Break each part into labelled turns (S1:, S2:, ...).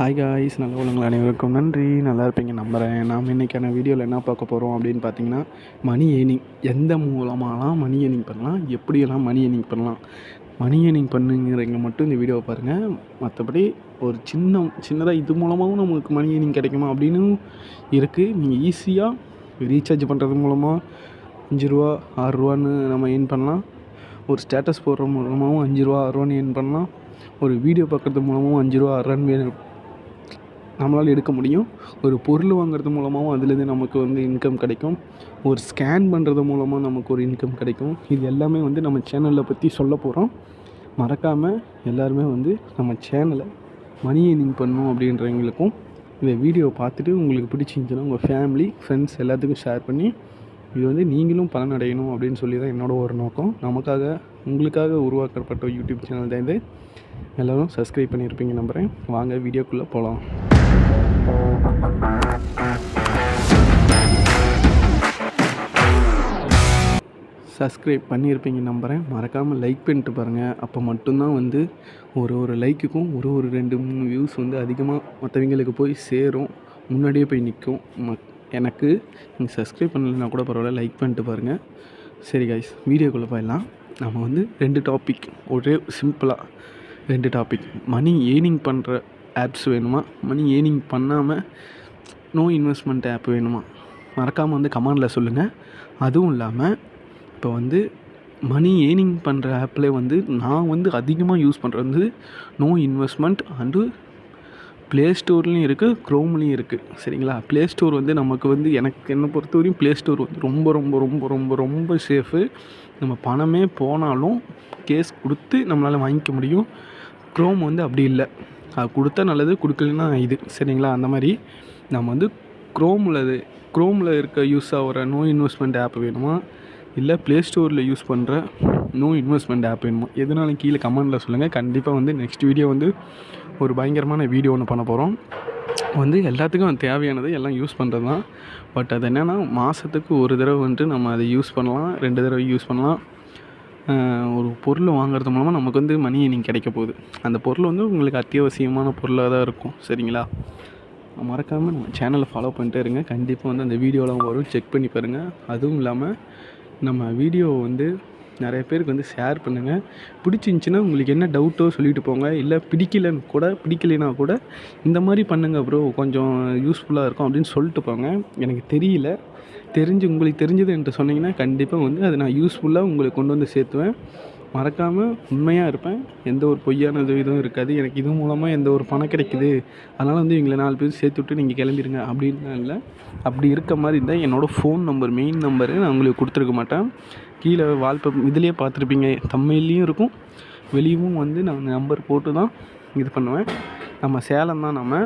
S1: Hi guys நல்ல உள்ளங்கள் அனைவருக்கும் நன்றி. நல்லா இருப்பீங்க நம்புகிறேன் நாம் இன்றைக்கான வீடியோவில் என்ன பார்க்க போகிறோம் அப்படின்னு பார்த்தீங்கன்னா மணி ஏர்னிங் எந்த மூலமாலாம் மணி ஏர்னிங் பண்ணலாம்? எப்படியெல்லாம் மணி ஏர்னிங் பண்ணலாம்? மணி ஏர்னிங் பண்ணுங்கிறவங்க மட்டும் இந்த வீடியோவை பாருங்கள் மற்றபடி ஒரு சின்ன சின்னதாக இது மூலமாகவும் நமக்கு மணி ஏர்னிங் கிடைக்குமா அப்படின்னு இருக்குது நீங்கள் ஈஸியாக ரீசார்ஜ் பண்ணுறது மூலமாக அஞ்சு ரூபா ஆறுரூவான்னு நம்ம ஏர்ன் பண்ணலாம். ஒரு ஸ்டேட்டஸ் போடுற மூலமாகவும் அஞ்சு ரூபா ஆறுரூவான்னு ஏர்ன் பண்ணலாம். ஒரு வீடியோ பார்க்குறது மூலமாகவும் அஞ்சு ரூபா ஆறுரூவான்னு நம்மளால் எடுக்க முடியும். ஒரு பொருள் வாங்குறது மூலமாகவும் அதுலேருந்து நமக்கு வந்து இன்கம் கிடைக்கும். ஒரு ஸ்கேன் பண்ணுறது மூலமாக நமக்கு ஒரு இன்கம் கிடைக்கும். இது எல்லாமே வந்து நம்ம சேனலில் பற்றி சொல்ல போகிறோம் மறக்காமல் எல்லாருமே வந்து நம்ம சேனலை மணி ஏர்னிங் பண்ணும் அப்படின்றவங்களுக்கும் இந்த வீடியோவை பார்த்துட்டு உங்களுக்கு பிடிச்சிருந்துச்சுன்னா உங்கள் ஃபேமிலி ஃப்ரெண்ட்ஸ் எல்லாத்துக்கும் ஷேர் பண்ணி இது வந்து நீங்களும் பலனடையணும் அப்படின்னு சொல்லி தான் என்னோட ஒரு நோக்கம். நமக்காக உங்களுக்காக உருவாக்கப்பட்ட யூடியூப் சேனல் தான் இது. எல்லோரும் சப்ஸ்கிரைப் பண்ணியிருப்பீங்க நம்புகிறேன் வாங்க வீடியோக்குள்ளே போகலாம் சப்ஸ்கிரைப் பண்ணியிருப்பீங்க நம்புகிறேன் மறக்காமல் லைக் பண்ணிட்டு பாருங்கள் அப்போ மட்டும்தான் வந்து ஒரு ஒரு லைக்குக்கும் ஒரு ஒரு ரெண்டு மூணு வியூஸ் வந்து அதிகமாக மற்றவங்களுக்கு போய் சேரும். முன்னாடியே போய் நிற்கும் ம எனக்கு நீங்கள் சப்ஸ்கிரைப் பண்ணலைன்னா கூட பரவாயில்ல லைக் பண்ணிட்டு பாருங்கள் சரி கைஸ் வீடியோக்குள்ளே போயிடலாம். நம்ம வந்து ரெண்டு டாபிக் ஒரே சிம்பிளாக ரெண்டு டாபிக் மணி ஏர்னிங் பண்ணுற ஆப்ஸ் வேணுமா? மணி ஏர்னிங் பண்ணாமல் நோ இன்வெஸ்ட்மெண்ட் ஆப் வேணுமா? மறக்காமல் வந்து கமெண்டில் சொல்லுங்கள் அதுவும் இல்லாமல் இப்போ வந்து மணி ஏர்னிங் பண்ணுற ஆப்லே வந்து நான் வந்து அதிகமாக யூஸ் பண்ணுறது வந்து நோ இன்வெஸ்ட்மெண்ட் அண்டு ப்ளே ஸ்டோர்லேயும் இருக்குது க்ரோம்லேயும் இருக்குது சரிங்களா? ப்ளே ஸ்டோர் வந்து நமக்கு வந்து எனக்கு என்னை பொறுத்த வரையும் ப்ளே ஸ்டோர் வந்து ரொம்ப ரொம்ப ரொம்ப ரொம்ப ரொம்ப சேஃபு நம்ம பணமே போனாலும் கேஸ் கொடுத்து நம்மளால் வாங்கிக்க முடியும். க்ரோம் வந்து அப்படி இல்லை. அது கொடுத்தா நல்லது கொடுக்கலன்னா இது. சரிங்களா? அந்த மாதிரி நம்ம வந்து க்ரோமில் அது க்ரோமில் இருக்க யூஸ் ஆகிற நோ இன்வெஸ்ட்மெண்ட் ஆப் வேணுமா? இல்லை ப்ளே ஸ்டோரில் யூஸ் பண்ணுற நோ இன்வெஸ்ட்மெண்ட் ஆப் வேணுமா? எதுனாலும் கீழே கமெண்டில் சொல்லுங்கள் கண்டிப்பாக வந்து நெக்ஸ்ட் வீடியோ வந்து ஒரு பயங்கரமான வீடியோ ஒன்று பண்ண போகிறோம் வந்து எல்லாத்துக்கும் தேவையானது எல்லாம் யூஸ் பண்ணுறது தான். பட் அது என்னென்னா மாதத்துக்கு ஒரு தடவை வந்துட்டு நம்ம அதை யூஸ் பண்ணலாம் ரெண்டு தடவை யூஸ் பண்ணலாம். ஒரு பொருள் வாங்குறது மூலமாக நமக்கு வந்து மணி நீங்கள் கிடைக்க போகுது. அந்த பொருள் வந்து உங்களுக்கு அத்தியாவசியமான பொருளாக தான் இருக்கும். சரிங்களா? மறக்காமல் நம்ம சேனலை ஃபாலோ பண்ணிட்டே இருங்க. கண்டிப்பாக வந்து அந்த வீடியோலாம் வரும். செக் பண்ணி பாருங்கள் அதுவும் இல்லாமல் நம்ம வீடியோ வந்து நிறைய பேருக்கு வந்து ஷேர் பண்ணுங்கள் பிடிச்சிருந்துச்சின்னா உங்களுக்கு என்ன டவுட்டோ சொல்லிட்டு போங்க. இல்லை பிடிக்கலன்னு கூட பிடிக்கலைன்னா கூட இந்த மாதிரி பண்ணுங்கள் ப்ரோ கொஞ்சம் யூஸ்ஃபுல்லாக இருக்கும் அப்படின்னு சொல்லிட்டு போங்க. எனக்கு தெரியல. தெரிஞ்சு உங்களுக்கு தெரிஞ்சது என்கிட்ட சொன்னீங்கன்னா கண்டிப்பாக வந்து அதை நான் யூஸ்ஃபுல்லாக உங்களுக்கு கொண்டு வந்து சேர்த்துவேன். மறக்காமல் உண்மையாக இருப்பேன். எந்த ஒரு பொய்யான இதுவும் இருக்காது. எனக்கு இது மூலமாக எந்த ஒரு பணம் கிடைக்குது. அதனால் வந்து எங்களை நாலு பேர் சேர்த்து விட்டு நீங்கள் கிளம்பிடுங்க அப்படின்லாம் இல்லை. அப்படி இருக்க மாதிரி இருந்தால் என்னோடய ஃபோன் நம்பர் மெயின் நம்பரு நான் உங்களுக்கு கொடுத்துருக்க மாட்டேன். கீழே வால்பேப்பர் இதுலேயே பார்த்துருப்பீங்க. தமிழ்லேயும் இருக்கும். வெளியவும் வந்து நான் நம்பர் போட்டு தான் இது பண்ணுவேன். நம்ம சேலம் தான் நம்ம.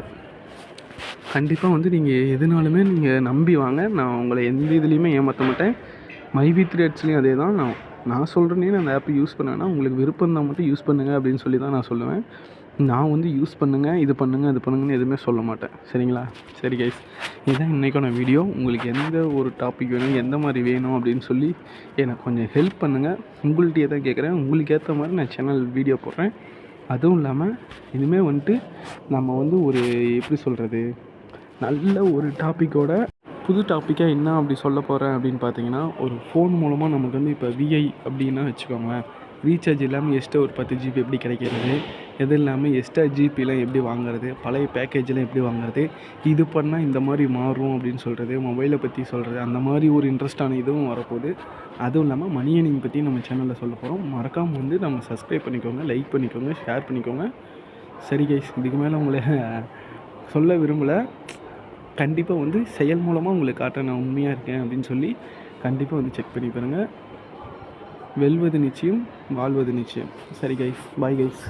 S1: கண்டிப்பாக வந்து நீங்கள் எதுனாலுமே நீங்கள் நம்பி வாங்க. நான் உங்களை எந்த இதுலேயுமே ஏமாற்ற மாட்டேன். மைவி த்ரேட்ஸ்லேயும் அதே தான் நான் நான் சொல்கிறேனே நான் அந்த ஆப்பை யூஸ் பண்ணேன்னா உங்களுக்கு விருப்பம் இருந்தால் மட்டும் யூஸ் பண்ணுங்கள் அப்படின்னு சொல்லி தான் நான் சொல்லுவேன். நான் வந்து யூஸ் பண்ணுங்கள் இது பண்ணுங்கள் அது பண்ணுங்கன்னு எதுவுமே சொல்ல மாட்டேன். சரிங்களா? சரி கைஸ் இதுதான் இன்றைக்கான வீடியோ உங்களுக்கு எந்த ஒரு டாபிக் வேணும் எந்த மாதிரி வேணும் அப்படின்னு சொல்லி எனக்கு கொஞ்சம் ஹெல்ப் பண்ணுங்கள் உங்கள்கிட்டயே தான் கேட்குறேன் உங்களுக்கு ஏற்ற மாதிரி நான் சேனல் வீடியோ போடுறேன். அதுவும் இல்லாமல் இனிமேல் வந்துட்டு நம்ம வந்து ஒரு எப்படி சொல்கிறது நல்ல ஒரு டாப்பிக்கோட புது டாப்பிக்காக என்ன அப்படி சொல்ல போகிறேன் அப்படின்னு பார்த்தீங்கன்னா ஒரு ஃபோன் மூலமாக நமக்கு வந்து இப்போ விஐ அப்படின்னா வச்சுக்கோங்களேன். ரீசார்ஜ் இல்லாமல் எக்ஸ்ட்ரா ஒரு பத்து ஜிபி எப்படி கிடைக்கிறது? எது இல்லாமல் எக்ஸ்ட்ரா ஜிபிலாம் எப்படி வாங்குறது? பழைய பேக்கேஜெலாம் எப்படி வாங்குறது? இது பண்ணால் இந்த மாதிரி மாறும் அப்படின்னு சொல்கிறது மொபைலை பற்றி சொல்கிறது அந்த மாதிரி ஒரு இன்ட்ரெஸ்டான இதுவும் வரப்போகுது. அதுவும் இல்லாமல் மணி பற்றி நம்ம சேனலில் சொல்ல போகிறோம் மறக்காமல் வந்து நம்ம சப்ஸ்கிரைப் பண்ணிக்கோங்க லைக் பண்ணிக்கோங்க ஷேர் பண்ணிக்கோங்க. சரி கைஸ் இதுக்கு மேலே உங்களை சொல்ல விரும்பலை. கண்டிப்பாக வந்து செயல் மூலமாக உங்களுக்கு காட்ட நான் உண்மையாக இருக்கேன் அப்படின்னு சொல்லி கண்டிப்பாக வந்து செக் பண்ணி பாருங்கள் வெல்வது நிச்சயம் வாழ்வது நிச்சயம். சரி கைஸ் பாய் கைஸ்